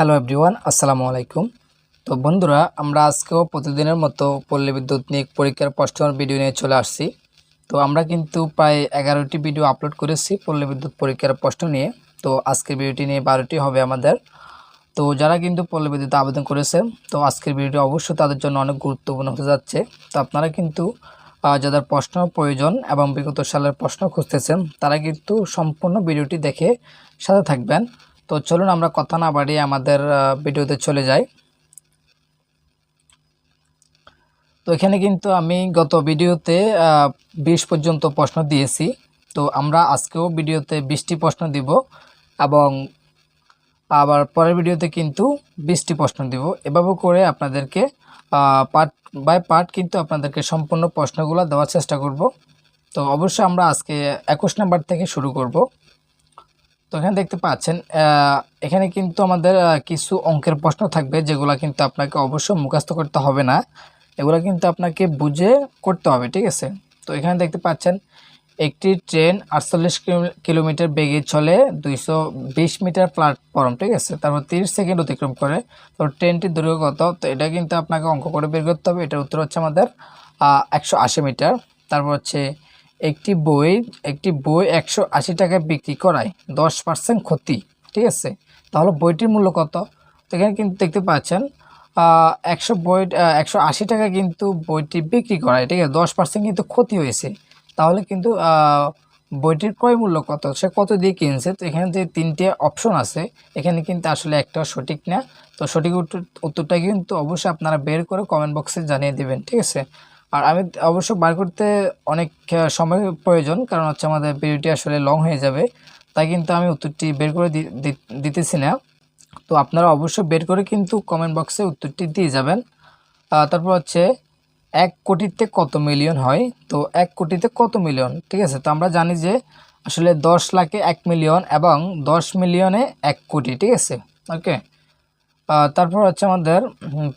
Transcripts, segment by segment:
Hello everyone আসসালামু আলাইকুম তো বন্ধুরা, আমরা আজকেও প্রতিদিনের মতো পল্লী বিদ্যুৎ নিয়োগ পরীক্ষার প্রশ্নের ভিডিও নিয়ে চলে আসছি। তো আমরা কিন্তু প্রায় এগারোটি ভিডিও আপলোড করেছি পল্লী বিদ্যুৎ পরীক্ষার প্রশ্ন নিয়ে। তো আজকের ভিডিওটি নিয়ে বারোটি হবে আমাদের। তো যারা কিন্তু পল্লী বিদ্যুৎ আবেদন করেছেন, তো আজকের ভিডিওটি অবশ্যই তাদের জন্য অনেক গুরুত্বপূর্ণ হতে যাচ্ছে। তো আপনারা কিন্তু যাদের প্রশ্ন প্রয়োজন এবং বিগত সালের প্রশ্ন খুঁজতেছেন, তারা কিন্তু সম্পূর্ণ ভিডিওটি দেখে সাথে থাকবেন। তো চলুন আমরা কথা না বাড়িয়ে আমাদের ভিডিওতে চলে যাই। তো এখানে কিন্তু আমি গত ভিডিওতে বিশ পর্যন্ত প্রশ্ন দিয়েছি। তো আমরা আজকেও ভিডিওতে বিশটি প্রশ্ন দিব এবং আবার পরের ভিডিওতে কিন্তু বিশটি প্রশ্ন দিব। এভাবে করে আপনাদেরকে পার্ট বাই পার্ট কিন্তু আপনাদেরকে সম্পূর্ণ প্রশ্নগুলো দেওয়ার চেষ্টা করব। তো অবশ্যই আমরা আজকে একুশ নাম্বার থেকে শুরু করব। তো এখানে দেখতে পাচ্ছেন এখানে কিন্তু আমাদের কিছু অঙ্কের প্রশ্ন থাকবে যেগুলো কিন্তু আপনাকে অবশ্যই মুখস্থ করতে হবে না। এগুলো কিন্তু আপনাকে বুঝে করতে হবে, ঠিক আছে? তো এখানে দেখতে পাচ্ছেন, একটি ট্রেন আটচল্লিশ কিলোমিটার বেগে চলে দুইশো বিশ মিটার প্ল্যাটফর্ম, ঠিক আছে? তারপর তিরিশ সেকেন্ড অতিক্রম করে। তো ট্রেনটির দৈর্ঘ্য কত তো এটা কিন্তু আপনাকে অঙ্ক করে বের করতে হবে। এটার উত্তর হচ্ছে আমাদের একশো আশি মিটার। তারপর হচ্ছে একটি বই একটি বই একশো আশি টাকায় বিক্রি করায় দশ পার্সেন্ট ক্ষতি, ঠিক আছে? তাহলে বইটির মূল্য কত? এখানে কিন্তু দেখতে পাচ্ছেন একশো বই একশো আশি টাকা কিন্তু বইটি বিক্রি করায়, ঠিক আছে? দশ পার্সেন্ট কিন্তু ক্ষতি হয়েছে। তাহলে কিন্তু বইটির ক্রয় মূল্য কত? সে কত দিয়ে কিনছে? তো এখানে যে তিনটে অপশন আছে, এখানে কিন্তু আসলে একটা সঠিক না। তো সঠিক উত্তর উত্তরটা কিন্তু অবশ্যই আপনারা বের করে কমেন্ট বক্সে জানিয়ে দেবেন, ঠিক আছে? আর আমি অবশ্য বার করতে অনেক সময় প্রয়োজন, কারণ হচ্ছে আমাদের ভিডিওটি আসলে লং হয়ে যাবে। তাই কিন্তু আমি উত্তরটি বের করে দিতেছি না। তো আপনারা অবশ্যই বের করে কিন্তু কমেন্ট বক্সে উত্তরটি দিয়ে যাবেন। তারপর হচ্ছে, এক কোটিতে কত মিলিয়ন হয়? তো এক কোটিতে কত মিলিয়ন ঠিক আছে? তো আমরা জানি যে আসলে দশ লাখে এক মিলিয়ন এবং দশ মিলিয়নে এক কোটি, ঠিক আছে? ওকে তারপর হচ্ছে আমাদের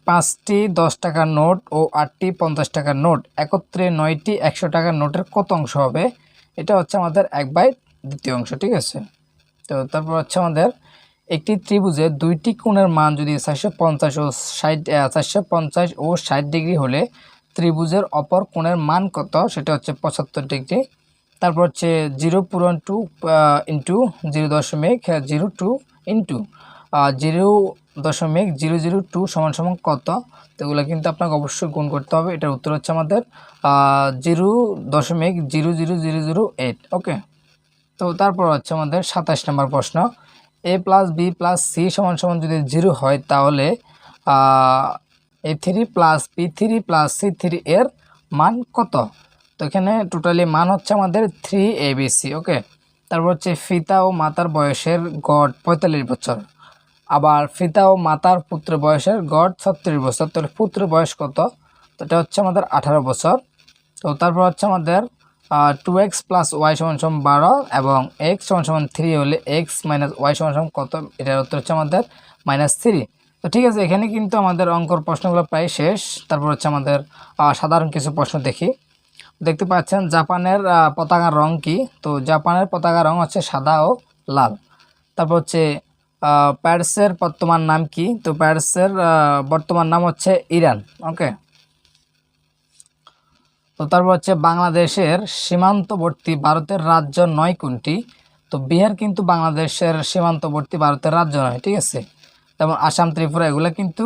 পাঁচটি দশ টাকার নোট ও আটটি পঞ্চাশ টাকার নোট। একত্রে নয়টি একশো টাকার নোটের কত অংশ হবে? এটা হচ্ছে আমাদের এক বাই দ্বিতীয় অংশ, ঠিক আছে? তো তারপর হচ্ছে আমাদের একটি ত্রিভুজে দুইটি কোণের মান যদি চারশো পঞ্চাশ ও ষাট চারশো পঞ্চাশ ও ষাট ডিগ্রি হলে ত্রিভুজের অপর কোণের মান কত? সেটা হচ্ছে পঁচাত্তর ডিগ্রি। তারপর হচ্ছে জিরো পূরণ টু ইন্টু জিরো দশমিক জিরো টু ইন্টু জিরো দশমিক জিরো জিরো টু সমান সমান কত? তো এগুলো কিন্তু আপনাকে অবশ্যই গুণ করতে হবে। এটার উত্তর হচ্ছে আমাদের জিরো দশমিক zero zero zero zero eight, okay? তো তারপর হচ্ছে আমাদের সাতাশ নম্বর প্রশ্ন। A plus B plus C সমান সমান যদি জিরো হয় তাহলে A three plus B three plus C three এর মান কত? তো এখানে টোটালি মান হচ্ছে আমাদের three A B C, okay? তারপর হচ্ছে ফিতা ও মাতার বয়সের গড় পঁয়তাল্লিশ বছর। আবার ফিতা ও মাতার পুত্র বয়সের গড় ছত্রিশ বছর। তাহলে পুত্র বয়স কত? তো এটা হচ্ছে আমাদের আঠারো বছর। তো তারপর হচ্ছে আমাদের টু এক্স প্লাস ওয়াই সমান সমান বারো এবং এক্স সমান সমান থ্রি হলে এক্স মাইনাস ওয়াই সমান সমান কত? এটার উত্তর হচ্ছে আমাদের মাইনাস থ্রি তো ঠিক আছে, এখানে কিন্তু আমাদের অঙ্কর প্রশ্নগুলো প্রায় শেষ। তারপর হচ্ছে আমাদের সাধারণ কিছু প্রশ্ন দেখি। দেখতে পাচ্ছেন জাপানের পতাকার রং কি? তো জাপানের পতাকার রং হচ্ছে সাদা ও লাল। তারপর হচ্ছে প্যারিসের বর্তমান নাম কি? তো প্যারিসের বর্তমান নাম হচ্ছে ইরান, ওকে? তো তারপর হচ্ছে বাংলাদেশের সীমান্তবর্তী ভারতের রাজ্য নয় কোনটি? তো বিহার কিন্তু বাংলাদেশের সীমান্তবর্তী ভারতের রাজ্য নয়, ঠিক আছে? যেমন আসাম, ত্রিপুরা, এগুলো কিন্তু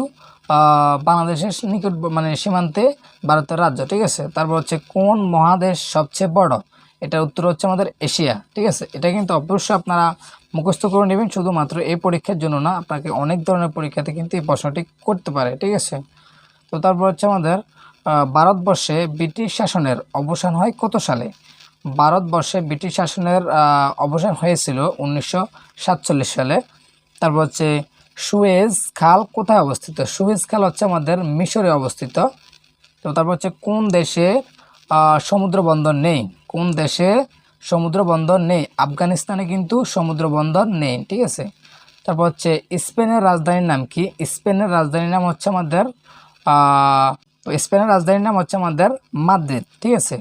বাংলাদেশের নিকট মানে সীমান্তে ভারতের রাজ্য, ঠিক আছে? তারপর হচ্ছে কোন মহাদেশ সবচেয়ে বড়? এটা উত্তর হচ্ছে আমাদের এশিয়া, ঠিক আছে? এটা কিন্তু অবশ্যই আপনারা মুখস্থ করে নেবেন, শুধুমাত্র এই পরীক্ষার জন্য না, আপনাকে অনেক ধরনের পরীক্ষাতে কিন্তু এই প্রশ্নটি করতে পারে, ঠিক আছে? তো তারপর হচ্ছে আমাদের ভারতবর্ষে ব্রিটিশ শাসনের অবসান হয় কত সালে? ভারতবর্ষে ব্রিটিশ শাসনের অবসান হয়েছিল উনিশশো সাতচল্লিশ সালে। তারপর হচ্ছে সুয়েজ খাল কোথায় অবস্থিত? সুয়েজ খাল হচ্ছে আমাদের মিশরে অবস্থিত। তো তারপর হচ্ছে কোন দেশে সমুদ্র বন্দর নেই? কোন দেশে সমুদ্র বন্দর নেই। আফগানিস্তানে কিন্তু সমুদ্র বন্দর নেই, ঠিক আছে? তারপর হচ্ছে স্পেনের রাজধানীর নাম কি? স্পেনের রাজধানীর নাম হচ্ছে আমাদের স্পেনের রাজধানীর নাম হচ্ছে আমাদের মাদ্রিদ, ঠিক আছে?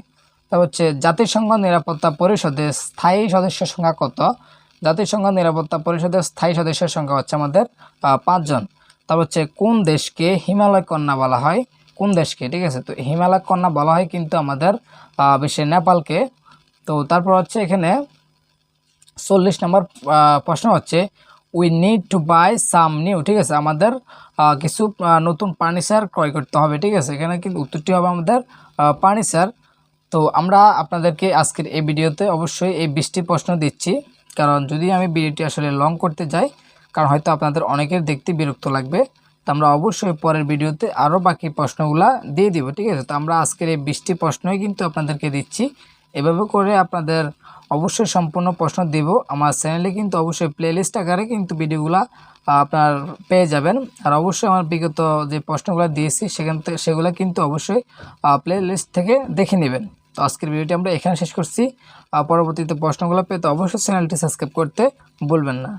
তারপর হচ্ছে জাতিসংঘ নিরাপত্তা পরিষদের স্থায়ী সদস্য সংখ্যা কত? জাতিসংঘ নিরাপত্তা পরিষদের স্থায়ী সদস্যের সংখ্যা হচ্ছে আমাদের পাঁচজন। তারপর হচ্ছে কোন দেশকে হিমালয় কন্যা বলা হয়? কোন দেশকে, ঠিক আছে? তো হিমালয় কন্যা বলা হয় কিন্তু আমাদের বিশ্বের নেপালকে। তো তারপর হচ্ছে এখানে চল্লিশ নম্বর প্রশ্ন হচ্ছে we need to buy some new ঠিক আছে, আমাদের কিছু নতুন ফার্নিচার ক্রয় করতে হবে, ঠিক আছে, এখানে কিন্তু উত্তরটি হবে আমাদের ফার্নিচার তো আমরা আপনাদেরকে আজকের এই ভিডিওতে অবশ্যই এই বিশটি প্রশ্ন দিচ্ছি, কারণ যদি আমি ভিডিওটি আসলে লং করতে যাই, কারণ হয়তো আপনাদের অনেকের দেখতে বিরক্ত লাগবে, তো আমরা অবশ্যই পরের ভিডিওতে আরও বাকি প্রশ্নগুলা দিয়ে দিব, ঠিক আছে। তো আমরা আজকের এই বিশটি প্রশ্নই কিন্তু আপনাদেরকে দিচ্ছি এভাবে করে আপনাদের অবশ্যই সম্পূর্ণ প্রশ্ন দেব। আমার চ্যানেলে কিন্তু অবশ্যই প্লেলিস্ট আকারে কিন্তু ভিডিওগুলো আপনার পেয়ে যাবেন। আর অবশ্যই আমার বিগত যে প্রশ্নগুলো দিয়েছি, সেখান থেকে সেগুলো কিন্তু অবশ্যই প্লে লিস্ট থেকে দেখে নেবেন। তো আজকের ভিডিওটি আমরা এখানে শেষ করছি। পরবর্তীতে প্রশ্নগুলো পেয়ে তো অবশ্যই চ্যানেলটি সাবস্ক্রাইব করতে বলবেন না।